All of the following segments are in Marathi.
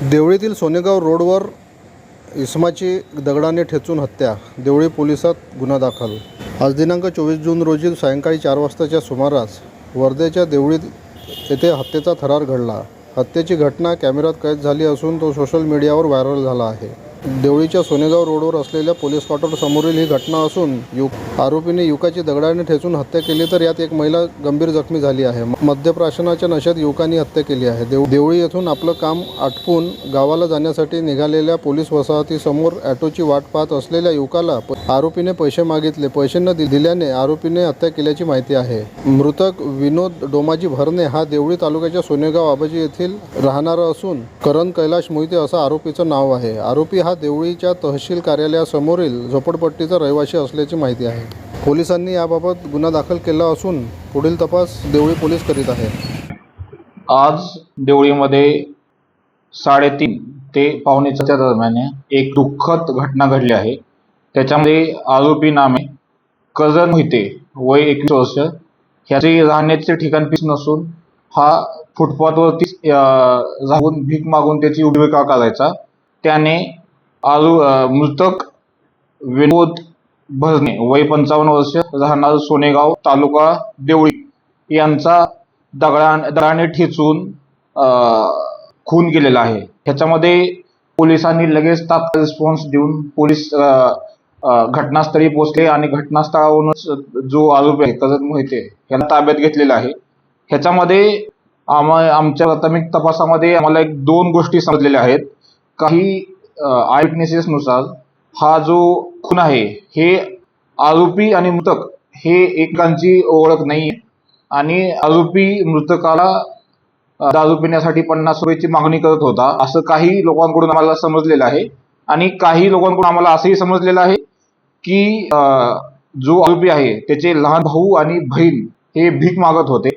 देवळीतील सोनेगाव रोडवर इसमाची दगडाने ठेचून हत्या देवळी पोलिसात गुन्हा दाखल. आज दिनांक चोवीस जून रोजी सायंकाळी चार वाजताच्या सुमारास वर्धेच्या देवळीत येथे हत्येचा थरार घडला. हत्येची घटना कॅमेऱ्यात कैद झाली असून तो सोशल मीडियावर व्हायरल झाला आहे. देवळीच्या सोनेगाव रोडवर असलेल्या पोलीस क्वार्टर समोरील ही घटना असून युक आरोपीने युवकाची दगडाने ठेचून हत्या केली तर यात एक महिला गंभीर जखमी झाली आहे. मद्यप्राशनाच्या नशेत युवकांनी हत्या केली आहे. देव देवळी येथून आपलं काम आटपून गावाला जाण्यासाठी निघालेल्या पोलीस वसाहतीसमोर ॲटोची वाट पाहत असलेल्या युवकाला आरोपीने पैसे मागितले. पैसे न दि- दिल्याने आरोपीने हत्या केल्याची माहिती आहे. मृतक विनोद डोमाजी भरणे हा देवळी तालुक्याच्या सोनेगाव आबाजी येथील राहणारा असून करण कैलाश मोहिते असं आरोपीचं नाव आहे. आरोपी हा देवळीच्या तहसील कार्यालयासमोरील झोपडपट्टीचा रहिवासी असल्याची माहिती आहे. पोलिसांनी याबाबत गुन्हा दाखल केला असून पुढील तपास देवळी पोलीस करीत आहे आज देवळीमध्ये साडेतीन ते पावणेच्या दरम्यान एक दुःखद घटना घडली आहे. त्याच्यामध्ये आरोपी नामे कजन मोहिते वय एकवीस वर्ष. ह्याचे राहण्याचे ठिकाण पीस नसून हा फुटपाथवरती राहून भीक मागून त्याची उद्विका करायचा त्याने आरो मृतक विनोद भरणे वय पंचावन्न वर्ष राहणार सोनेगाव तालुका देवळी. यांचा दगडा दगडाने ठेचून खून केलेला आहे. ह्याच्यामध्ये पोलिसांनी लगेच तात्काळ रिस्पॉन्स देऊन पोलीस घटनास्थळी पोहोचले आणि घटनास्थळावरूनच जो आरोपी आहे कजत मोहिते यांना ताब्यात घेतलेला आहे. ह्याच्यामध्ये आम्हा आमच्या प्राथमिक तपासामध्ये आम्हाला एक दोन गोष्टी समजलेल्या आहेत. काही आय हा जो खून आहे हे आरोपी आणि मृतक हे एकांची ओळख नाही आणि आरोपी मृतकाला दारू पिण्यासाठी पन्नास रुपयाची मागणी करत होता असं काही लोकांकडून आम्हाला समजलेलं आहे. आणि काही लोकांकडून आम्हाला असंही समजलेलं आहे की जो आरोपी आहे त्याचे लहान भाऊ आणि बहीण हे भीक मागत होते.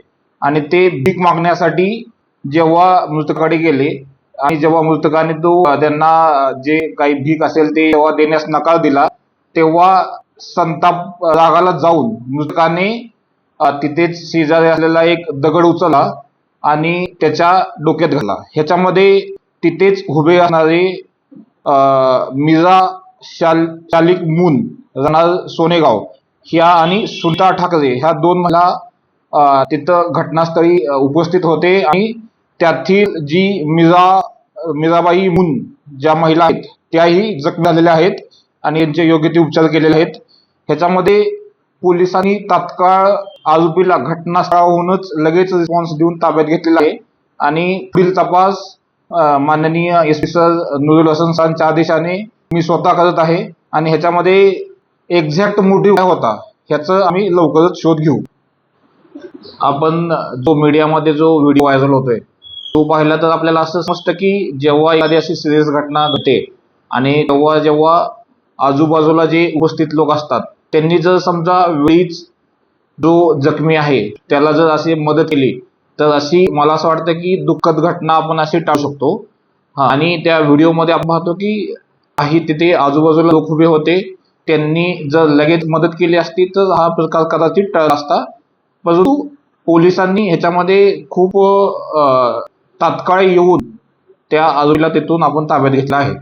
आणि ते भीक मागण्यासाठी जेव्हा मृतकाकडे गेले आणि जेव्हा मृतकाने तो त्यांना जे काही भीक असेल ते जेव्हा देण्यास नकार दिला तेव्हा संताप रागाला जाऊन मृतकाने तिथेच शेजारी असलेला एक दगड उचलला आणि त्याच्या डोक्यात घातला. ह्याच्यामध्ये तिथेच उभे असणारे मिरा शाल शालिक मून राहणार सोनेगाव ह्या आणि सुलता ठाकरे ह्या दोन महिला तिथं घटनास्थळी उपस्थित होते आणि त्यातील जी मिरा मीराबाई मुन ज्या महिला आहेत त्याही जखमी झालेल्या आहेत आणि यांचे योग्य ते उपचार केलेले आहेत. ह्याच्यामध्ये पोलिसांनी तात्काळ आरोपीला घटनास्थळाहूनच लगेच रिस्पॉन्स देऊन ताब्यात घेतलेला आहे. आणि पुढील तपास माननीय S P sir Nurul Hasan सरांच्या आदेशाने मी स्वतः करत आहे आणि ह्याच्यामध्ये एक्झॅक्ट मोटिव्ह काय होता ह्याचं आम्ही लवकरच शोध घेऊ. आपण जो मीडियामध्ये जो व्हिडिओ व्हायरल होतोय तो पाहिला तर आपल्याला असं समजतं की जेव्हा एखादी अशी सिरियस घटना घडते आणि तेव्हा जेव्हा आजूबाजूला जे उपस्थित लोक असतात त्यांनी जर समजा वेळीच जो जखमी आहे त्याला जर अशी मदत केली तर अशी मला असं वाटतं की दुःखद घटना आपण अशी टाळू शकतो. हा आणि त्या व्हिडिओमध्ये आपण पाहतो की काही तिथे आजूबाजूला लोक उभे होते त्यांनी जर लगेच मदत केली असती तर हा प्रकार कदाचित टाळला असता. परंतु पोलिसांनी ह्याच्यामध्ये खूप तात्काळ येऊन त्या आरोपीला तिथून आपण ताब्यात घेतलं आहे.